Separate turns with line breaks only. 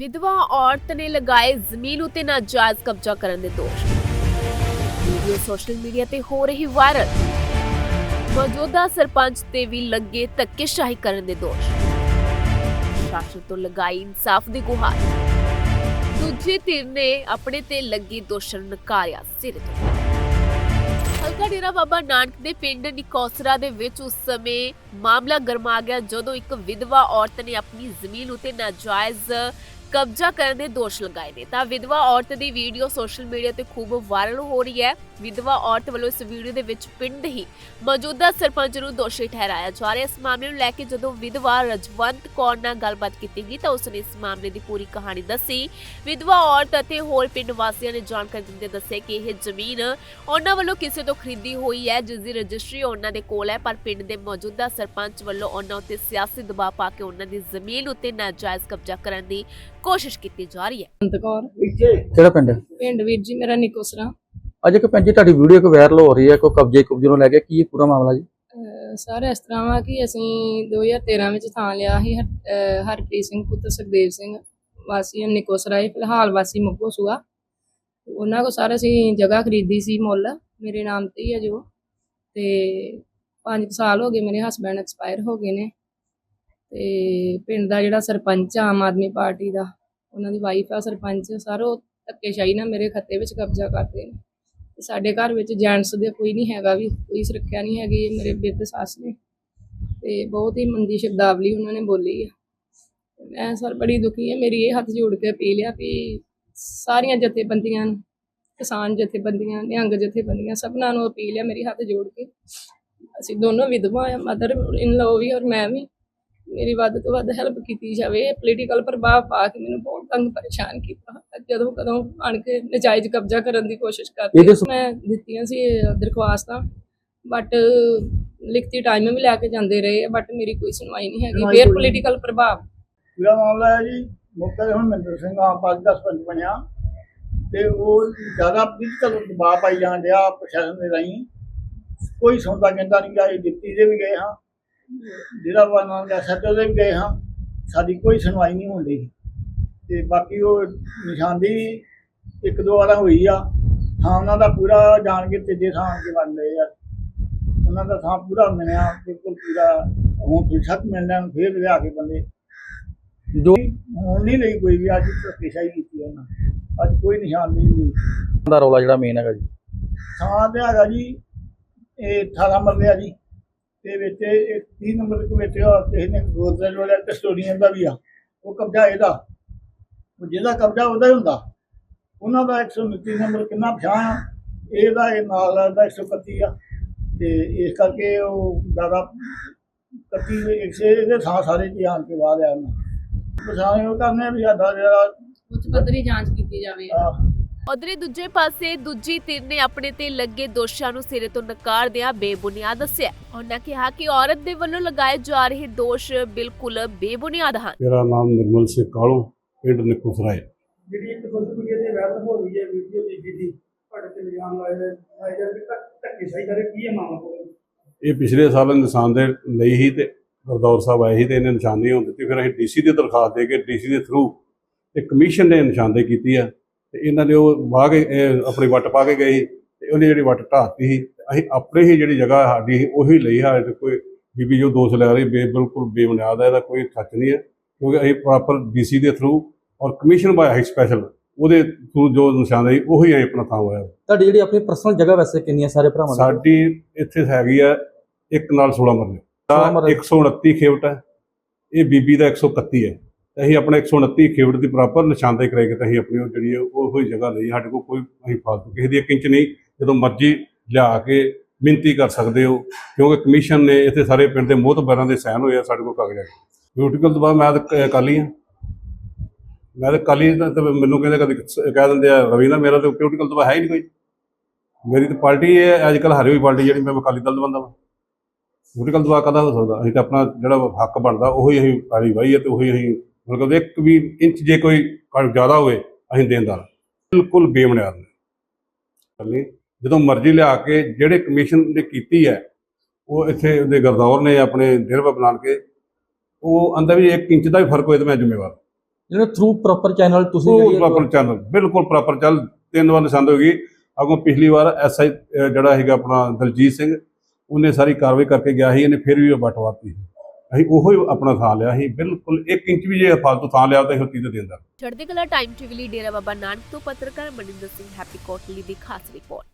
ਵਿਧਵਾ ਔਰਤ ਨੇ ਲਗਾਏ ਜ਼ਮੀਨ ਉਤੇ ਨਾਜਾਇਜ਼ ਕਬਜ਼ਾ ਕਰਨ ਦੇ ਦੋਸ਼। ਵੀਡੀਓ ਸੋਸ਼ਲ ਮੀਡੀਆ ਤੇ ਹੋ ਰਹੀ ਵਾਇਰਲ। ਮੌਜੂਦਾ ਸਰਪੰਚ ਤੇ ਵੀ ਲੱਗੇ ਧੱਕੇਸ਼ਾਹੀ ਕਰਨ ਦੇ ਦੋਸ਼। ਸ਼ਾਸਨ ਤੋਂ ਲਗਾਈ ਇਨਸਾਫ ਦੀ ਗੁਹਾਰ। ਦੂਜੀ ਧਿਰ ਨੇ ਆਪਣੇ ਤੇ ਲੱਗੀ ਦੋਸ਼ਣ ਨਕਾਰਿਆ ਸਿਰ ਤੋਂ। ਹਲਕਾ ਡੇਰਾ ਬਾਬਾ ਨਾਨਕ ਦੇ ਪਿੰਡ ਨਿਕੋਸਰਾ ਦੇ ਵਿੱਚ ਉਸ ਸਮੇਂ ਮਾਮਲਾ ਗਰਮਾ ਗਿਆ ਜਦੋਂ ਇੱਕ ਵਿਧਵਾ ਔਰਤ ਨੇ ਆਪਣੀ ਜ਼ਮੀਨ ਉਤੇ ਨਾਜਾਇਜ਼ ਕਬਜ਼ਾ ਕਰਨ ਦੇ ਦੋਸ਼ ਲਗਾਏ ਨੇ। ਤਾਂ ਵਿਧਵਾ ਔਰਤ ਦੀ ਵੀਡੀਓ ਸੋਸ਼ਲ ਮੀਡੀਆ ਤੇ ਖੂਬ ਵਾਇਰਲ ਹੋ ਰਹੀ ਹੈ। ਵਿਧਵਾ ਔਰਤ ਵੱਲੋਂ ਇਸ ਵੀਡੀਓ ਦੇ ਵਿੱਚ ਪਿੰਡ ਹੀ ਮੌਜੂਦਾ ਸਰਪੰਚ ਨੂੰ ਦੋਸ਼ੀ ਠਹਿਰਾਇਆ ਜਾ ਰਿਹਾ ਇਸ ਮਾਮਲੇ ਨੂੰ ਲੈ ਕੇ ਜਦੋਂ ਵਿਧਵਾ ਰਜਵੰਤ ਕੌਰ ਨਾਲ ਗੱਲਬਾਤ ਕੀਤੀ ਗਈ ਤਾਂ ਉਸਨੇ ਇਸ ਮਾਮਲੇ ਦੀ ਪੂਰੀ ਕਹਾਣੀ ਦੱਸੀ। ਵਿਧਵਾ ਔਰਤ ਅਤੇ ਹੋਰ ਪਿੰਡ ਵਾਸੀਆਂ ਨੇ ਜਾਣਕਾਰੀ ਦਿੰਦੇ ਦੱਸਿਆ ਕਿ ਇਹ ਜ਼ਮੀਨ ਉਹਨਾਂ ਵੱਲੋਂ ਕਿਸੇ ਤੋਂ ਖਰੀਦੀ ਹੋਈ ਹੈ, ਜਿਸ ਦੀ ਰਜਿਸਟਰੀ ਉਹਨਾਂ ਦੇ ਕੋਲ ਹੈ, ਪਰ ਪਿੰਡ ਦੇ ਮੌਜੂਦਾ ਸਰਪੰਚ ਵੱਲੋਂ ਉਹਨਾਂ ਉੱਤੇ ਸਿਆਸੀ ਦਬਾਅ ਪਾ ਕੇ ਉਹਨਾਂ ਦੀ ਜ਼ਮੀਨ ਉੱਤੇ ਨਾਜਾਇਜ਼ ਕਬਜ਼ਾ ਕਰਨ ਦੀ ਕੋਸ਼ਿਸ਼ ਕੀਤੀ ਜਾ ਰਹੀ ਹੈ।
ਅੰਤ ਕੌਰ।
ਕਿਹੜਾ ਪਿੰਡ? ਹੈ
ਪਿੰਡ ਵੀਰ ਜੀ ਮੇਰਾ ਨਿਕੋਸਰਾ।
ਅੱਜ ਇੱਕ ਭੈਣ ਜੀ ਤੁਹਾਡੀ ਵੀਡੀਓ ਕੋ ਵਾਇਰਲ ਹੋ ਰਹੀ ਹੈ ਕੋਈ ਕਬਜ਼ੇ ਕੁਬਜ਼ੇ ਨੂੰ ਲੈ ਕੇ ਕੀ ਇਹ ਪੂਰਾ ਮਾਮਲਾ ਜੀ?
ਸਰ ਇਸ ਤਰ੍ਹਾਂ ਵਾ ਕਿ ਅਸੀਂ 2013 ਵਿੱਚ ਥਾਂ ਲਿਆ ਸੀ ਹਰ- ਅਹ ਹਰਪ੍ਰੀਤ ਸਿੰਘ ਪੁੱਤਰ ਸੁਖਦੇਵ ਸਿੰਘ ਵਾਸੀ ਨਿਕੋਸਰਾ ਇਹ ਫਿਲਹਾਲ ਵਾਸੀ ਮੁੱਗੋ ਸੁਆ। ਉਹਨਾਂ ਕੋ ਸਾਰਾ ਅਸੀਂ ਜਗ੍ਹਾ ਖਰੀਦੀ ਸੀ ਮੁੱਲ ਮੇਰੇ ਨਾਮ ਤੇ ਹੀ ਹੈ ਜੋ ਤੇ 5 ਸਾਲ ਹੋ ਗਏ ਮੇਰੇ ਹਸਬੰਡ ਐਕਸਪਾਇਰ ਹੋ ਗਏ ਨੇ। ਤੇ ਪਿੰਡ ਦਾ ਜਿਹੜਾ ਸਰਪੰਚ ਆ, ਆਮ ਆਦਮੀ ਪਾਰਟੀ ਦਾ, ਉਹਨਾਂ ਦੀ ਵਾਈਫ ਆ, ਸਰਪੰਚ, ਸਰ ਧੱਕੇਸ਼ਾਹੀ ਨਾਲ ਮੇਰੇ ਖੱਤੇ ਵਿੱਚ ਕਬਜ਼ਾ ਕਰਦੇ ਨੇ। ਤੇ ਸਾਡੇ ਘਰ ਵਿੱਚ ਜੈਂਟਸ ਦੇ ਕੋਈ ਨਹੀਂ ਹੈਗਾ ਵੀ, ਕੋਈ ਸੁਰੱਖਿਆ ਨਹੀਂ ਹੈਗੀ ਮੇਰੇ ਬਿਰਧ ਸੱਸ ਨੇ। ਤੇ ਬਹੁਤ ਹੀ ਮੰਦੀ ਸ਼ਬਦਾਵਲੀ ਉਹਨਾਂ ਨੇ ਬੋਲੀ ਆ। ਮੈਂ ਸਰ ਬੜੀ ਦੁਖੀ ਹਾਂ ਮੇਰੀ ਇਹ ਹੱਥ ਜੋੜ ਕੇ ਅਪੀਲ ਆ ਵੀ ਸਾਰੀਆਂ ਜਥੇਬੰਦੀਆਂ ਕਿਸਾਨ ਜਥੇਬੰਦੀਆਂ, ਨਿਹੰਗ ਜਥੇਬੰਦੀਆਂ, ਸਭਨਾਂ ਨੂੰ ਅਪੀਲ ਆ ਮੇਰੀ ਹੱਥ ਜੋੜ ਕੇ। ਅਸੀਂ ਦੋਨੋਂ ਵਿਧਵਾ ਆ, ਮਦਰ ਇਨ ਲੋ ਵੀ ਔਰ ਮੈਂ ਵੀ। ਮੇਰੀ ਵੱਧ ਤੋਂ ਵੱਧ ਹੈਲਪ ਕੀਤੀ ਜਾਵੇ ਪੋਲੀਟੀਕਲ ਪ੍ਰਭਾਵ ਪਾ ਕੇ ਮੈਨੂੰ ਬਹੁਤ ਤੰਗ ਪਰੇਸ਼ਾਨ ਕੀਤਾ। ਜਦੋਂ ਕਦੋਂ ਆਣ ਕੇ ਨਜਾਇਜ਼ ਕਬਜ਼ਾ ਕਰਨ ਦੀ ਕੋਸ਼ਿਸ਼ ਕਰਦੇ ਮੈਂ ਦਿੱਤੀਆਂ ਸੀ ਦਰਖਾਸਤਾਂ ਬਟ ਲਿਖਤੀ ਟਾਈਮ ਵੀ ਲੈ ਕੇ ਜਾਂਦੇ ਰਹੇ ਬਟ ਮੇਰੀ ਕੋਈ ਸੁਣਵਾਈ ਨਹੀਂ ਹੈਗੀ। ਫੇਰ ਪੋਲੀਟੀਕਲ ਪ੍ਰਭਾਵ।
ਪੂਰਾ ਮਾਮਲਾ ਹੈ ਜੀ ਮੌਕੇ ਤੇ ਹੁਣ ਮਹਿੰਦਰ ਸਿੰਘ ਆਪ ਪਾਸ ਦਾ ਸਰਪੰਚ ਬਣਿਆ। ਤੇ ਉਹ ਜ਼ਿਆਦਾ ਪੋਲੀਟੀਕਲ ਦਬਾਅ ਪਾਈ ਜਾਣ ਡਿਆ ਪ੍ਰਸ਼ਾਸਨ ਦੇ ਰਾਹੀਂ। ਕੋਈ ਸੁਣਦਾ ਕਹਿੰਦਾ ਨਹੀਂ ਗਾ ਇਹ ਡਿਪਟੀ ਦੇ ਵੀ ਗਏ ਹਾਂ। ਜਿਹੜਾ ਵਾ ਨਾਮ ਦਾ ਸੱਚੋ ਦੇ ਵੀ ਗਏ ਹਾਂ ਸਾਡੀ ਕੋਈ ਸੁਣਵਾਈ ਨਹੀਂ ਹੁੰਦੀ ਤੇ ਬਾਕੀ ਉਹ ਨਿਸ਼ਾਨਦੇਹੀ ਇੱਕ ਦੋ ਵਾਰਾਂ ਹੋਈ ਆ। ਥਾਂ ਉਹਨਾਂ ਦਾ ਪੂਰਾ ਜਾਣ ਕੇ ਤੀਜੇ ਥਾਂ ਕੇ ਬਣ ਗਏ ਆ। ਉਹਨਾਂ ਦਾ ਥਾਂ ਪੂਰਾ ਮਿਲਿਆ ਬਿਲਕੁਲ ਪੂਰਾ ਹੁਣ ਫਿਰ ਛੱਤ ਮਿਲਣਾ ਫਿਰ ਲਿਆ ਕੇ ਬੰਦੇ।
ਜੋ
ਹੁਣ ਨਹੀਂ ਲਈ ਕੋਈ ਵੀ ਅੱਜ ਧੱਕੇਸ਼ਾਹੀ ਕੀਤੀ ਉਹਨਾਂ ਅੱਜ ਕੋਈ ਨਿਸ਼ਾਨ ਨਹੀਂ ਲਈ
ਦਾ ਰੌਲਾ ਜਿਹੜਾ ਮੇਨ ਹੈਗਾ ਜੀ।
ਥਾਂ ਤੇ ਹੈਗਾ ਜੀ ਇਹ 18 ਮਰਲੇ ਆ ਜੀ। ਤੇ ਵਿੱਚ ਇੱਕ 30 ਨੰਬਰ ਦੇ ਵਿੱਚ ਕਿਸੇ ਨੇ ਗੋਦਰੇਜ ਵਾਲਾ ਕਸਟੋਡੀਅਨ ਦਾ ਵੀ ਆ। ਉਹ ਕਬਜ਼ਾ ਇਹਦਾ। ਉਹ ਜਿਹਦਾ ਕਬਜ਼ਾ ਉਹਦਾ ਹੀ ਹੁੰਦਾ। ਉਹਨਾਂ ਦਾ 129 ਨੰਬਰ ਕਿੰਨਾ ਪਛਾਣ ਇਹਦਾ ਇਹ ਨਾਲ ਦਾ 131 ਆ। ਤੇ ਇਸ ਕਰਕੇ ਉਹ ਜ਼ਿਆਦਾ ਕੱਤੀ ਇਸੇ ਇਹਦੇ ਥਾਂ ਸਾਰੇ ਜੀ ਆਣ ਕੇ ਬਾਹਰ ਆ ਉਹਨਾਂ। ਪਛਾਣ ਉਹ ਕਰਨੇ ਵੀ ਸਾਡਾ ਜਿਹੜਾ
ਉੱਚ ਪੱਧਰੀ ਜਾਂਚ ਕੀਤੀ ਜਾਵੇ।
ਉਧਰੇ ਦੂਜੇ ਪਾਸੇ ਦੂਜੀ ਧਿਰ ਨੇ ਆਪਣੇ ਤੇ ਲੱਗੇ ਦੋਸ਼ਾਂ ਨੂੰ ਸਿਰੇ ਤੋਂ ਨਕਾਰਦਿਆਂ ਬੇਬੁਨਿਆਦ ਦੱਸਿਆ ਉਹਨਾਂ ਕਿਹਾ ਕਿ ਔਰਤ ਦੇ ਵੱਲੋਂ ਲਗਾਏ ਜਾ ਰਹੇ ਦੋਸ਼ ਬਿਲਕੁਲ ਬੇਬੁਨਿਆਦ ਹਨ।
ਮੇਰਾ ਨਾਮ ਨਿਰਮਲ ਸਿੰਘ ਕਾਲੂ ਪਿੰਡ ਨਿਕੋਸਰਾਏ।
ਜਿਹੜੀ ਇੱਕ ਸੋਸ਼ਲ ਮੀਡੀਆ ਤੇ ਵਾਇਰਲ ਹੋ ਰਹੀ ਹੈ ਵੀਡੀਓ ਦੇਖੀ ਦੀ ਤੁਹਾਡੇ ਤੇ ਇਲਜ਼ਾਮ ਲਾਏ ਨੇ ਲਾਏ ਜਾਂਦੇ ਧੱਕੇ ਸਹੀ ਕਰੇ ਕੀ ਹੈ ਮਾਮਲਾ? ਪੂਰਾ?
ਇਹ ਪਿਛਲੇ ਸਾਲ ਨਿਸ਼ਾਨ ਦੇ ਲਈ ਹੀ ਤੇ ਗੁਰਦੌਰ ਸਾਹਿਬ ਆਏ ਸੀ ਤੇ ਇਹਨੇ ਨਿਸ਼ਾਨਦੇਹੀ ਹੋਣ ਦਿੱਤੀ। ਫਿਰ ਅਸੀਂ ਡੀਸੀ ਦੀ ਦਰਖਾਸਤ ਦੇ ਕੇ ਡੀਸੀ ਦੇ ਥਰੂ ਤੇ ਕਮਿਸ਼ਨ ਨੇ ਨਿਸ਼ਾਨਦੇਹੀ ਕੀਤੀ ਆ ਤੇ ਇਹਨਾਂ ਨੇ ਉਹ ਵਾਹ ਕੇ ਆਪਣੀ ਵੱਟ ਪਾ ਕੇ ਗਏ ਤੇ ਉਹਨੇ ਜਿਹੜੀ ਵੱਟ ਢਾਤੀ ਸੀ ਅਸੀਂ ਆਪਣੇ ਹੀ ਜਿਹੜੀ ਜਗ੍ਹਾ ਸਾਡੀ ਉਹੀ ਲਈ ਹੈ ਤੇ ਕੋਈ ਬੀਬੀ ਜੋ ਦੋਸ਼ ਲੈ ਰਹੀ ਬੇ ਬਿਲਕੁਲ ਬੇਬੁਨਿਆਦ ਹੈ ਇਹਦਾ ਕੋਈ ਸੱਚ ਨਹੀਂ ਹੈ ਕਿਉਂਕਿ ਅਸੀਂ ਪ੍ਰੋਪਰ ਡੀਸੀ ਦੇ ਥਰੂ ਔਰ ਕਮਿਸ਼ਨ ਬਾਇਆ ਹੈ ਸਪੈਸ਼ਲ ਉਹਦੇ ਥਰੂ ਜੋ ਨਿਸ਼ਾਨਦੇਹੀ ਉਹੀ ਅਸੀਂ ਆਪਣਾ ਥਾਂ ਹੋਇਆ।
ਤੁਹਾਡੀ ਜਿਹੜੀ ਆਪਣੀ ਪਰਸਨਲ ਜਗ੍ਹਾ ਵੈਸੇ ਕਿੰਨੀ ਹੈ ਸਾਰੇ ਭਰਾਵਾਂ ਦੀ?
ਸਾਡੀ ਇੱਥੇ ਹੈਗੀ ਆ ਇੱਕ ਨਾਲ 16 ਮਰਲੇ
16 ਮਰਲੇ।
129 ਖੇਵਟ ਹੈ ਇਹ ਬੀਬੀ ਦਾ 131 ਹੈ ਅਸੀਂ ਆਪਣਾ 129 ਖੇਵਟ ਦੀ ਪ੍ਰਾਪਰ ਨਿਸ਼ਾਨਦੇਹੀ ਕਰਾਈ ਕਿ ਅਸੀਂ ਆਪਣੀ ਉਹ ਜਿਹੜੀ ਹੈ, ਉਹ ਹੀ ਜਗ੍ਹਾ ਲਈ, ਸਾਡੇ ਕੋਲ ਕੋਈ, ਅਸੀਂ ਫਾਲਤੂ ਕਿਸੇ ਦੀ ਇੱਕ ਇੰਚ ਨਹੀਂ, ਜਦੋਂ ਮਰਜ਼ੀ ਲਿਆ ਕੇ ਮਿਹਨਤੀ ਕਰ ਸਕਦੇ ਹੋ, ਕਿਉਂਕਿ ਕਮਿਸ਼ਨ ਨੇ ਇੱਥੇ ਸਾਰੇ ਪਿੰਡ ਦੇ ਮੋਹਤਬਰਾਂ ਦੇ ਸਾਈਨ ਹੋਏ ਆ ਸਾਡੇ ਕੋਲ ਕਾਗਜ਼ਾਂ ਬਿਊਟੀਕਲ ਤੋਂ ਬਾਅਦ ਮੈਂ ਤਾਂ ਕਾਲੀ ਹਾਂ। ਮੈਂ ਤਾਂ ਕਾਲੀ ਮੈਨੂੰ ਕਹਿੰਦੇ ਕਦੇ ਕਹਿ ਦਿੰਦੇ ਆ, ਰਵੀ ਨਾ ਮੇਰਾ ਤਾਂ ਬਿਊਟੀਕਲ ਤੋਂ ਬਾਅਦ ਹੈ ਹੀ ਨਹੀਂ ਕੋਈ। ਮੇਰੀ ਤਾਂ ਪਾਰਟੀ ਹੈ ਅੱਜ ਕੱਲ ਹਰੀ ਹੋਈ ਪਾਰਟੀ ਜਿਹੜੀ, ਮੈਂ ਅਕਾਲੀ ਦਲ ਦਾ ਬੰਦਾ ਵਾ। ਪੋਲੀਟੀਕਲ ਦਵਾ ਕਦਾ ਹੋ ਸਕਦਾ? ਅਸੀਂ ਤਾਂ ਆਪਣਾ ਜਿਹੜਾ ਹੱਕ ਬਣਦਾ, ਉਹੀ ਅਸੀਂ ਕਾਲੀ ਵਾਹੀ ਹੈ ਤੇ ਉਹੀ ਅਸੀਂ ਮਤਲਬ ਇੱਕ ਵੀ ਇੰਚ ਜੇ ਕੋਈ ਜ਼ਿਆਦਾ ਹੋਵੇ ਅਸੀਂ ਦੇਣਦਾਰ ਬਿਲਕੁਲ ਬੇਬੁਨਿਆਦ ਨੇ। ਜਦੋਂ ਮਰਜ਼ੀ ਲਿਆ ਕੇ ਜਿਹੜੇ ਕਮਿਸ਼ਨ ਨੇ ਕੀਤੀ ਹੈ ਉਹ ਇੱਥੇ ਉਹਦੇ ਗਰਦੌਰ ਨੇ ਆਪਣੇ ਡੇਰਾ ਬਣਾ ਕੇ ਉਹ ਅੰਦਰ ਵੀ 1 ਇੰਚ ਦਾ ਵੀ ਫ਼ਰਕ ਹੋਏ ਤਾਂ ਮੈਂ ਜ਼ਿੰਮੇਵਾਰ
ਜਿਹੜੇ ਥਰੂ ਪ੍ਰੋਪਰ ਚੈਨਲ ਤੁਸੀਂ ਜਿਹੜੀ
ਪ੍ਰੋਪਰ ਚੱਲ ਬਿਲਕੁਲ ਪ੍ਰੋਪਰ ਚੱਲ ਤਿੰਨ ਵਾਰ ਨਿਸ਼ਾਨ ਹੋ ਗਈ ਅੱਗੋਂ ਪਿਛਲੀ ਵਾਰ ਐਸਆਈ ਜਿਹੜਾ ਹੈਗਾ ਆਪਣਾ ਦਲਜੀਤ ਸਿੰਘ ਉਹਨੇ ਸਾਰੀ ਕਾਰਵਾਈ ਕਰਕੇ ਗਿਆ ਸੀ ਇਹਨੇ ਫਿਰ ਵੀ ਉਹ ਬਟਵਾਤੀ ਅਸੀਂ ਉਹੋ ਹੀ ਆਪਣਾ ਥਾਂ ਲਿਆ ਸੀ, ਬਿਲਕੁਲ 1 ਇੰਚ ਵੀ ਜੇ ਫਾਲਤੂ ਥਾਂ ਲਿਆ ਤਾਂ ਅਸੀਂ ਉੱਤੀ ਤੇ ਦਿੰਦਾ।
ਚੜ੍ਹਦੀ ਕਲਾ ਟਾਈਮ ਟੀਵੀ ਲਈ ਡੇਰਾ ਬਾਬਾ ਨਾਨਕ ਤੋਂ ਪੱਤਰਕਾਰ ਮਨਿੰਦਰ ਸਿੰਘ ਹੈਪੀ ਕੋਟਲੀ ਦੀ ਖਾਸ ਰਿਪੋਰਟ।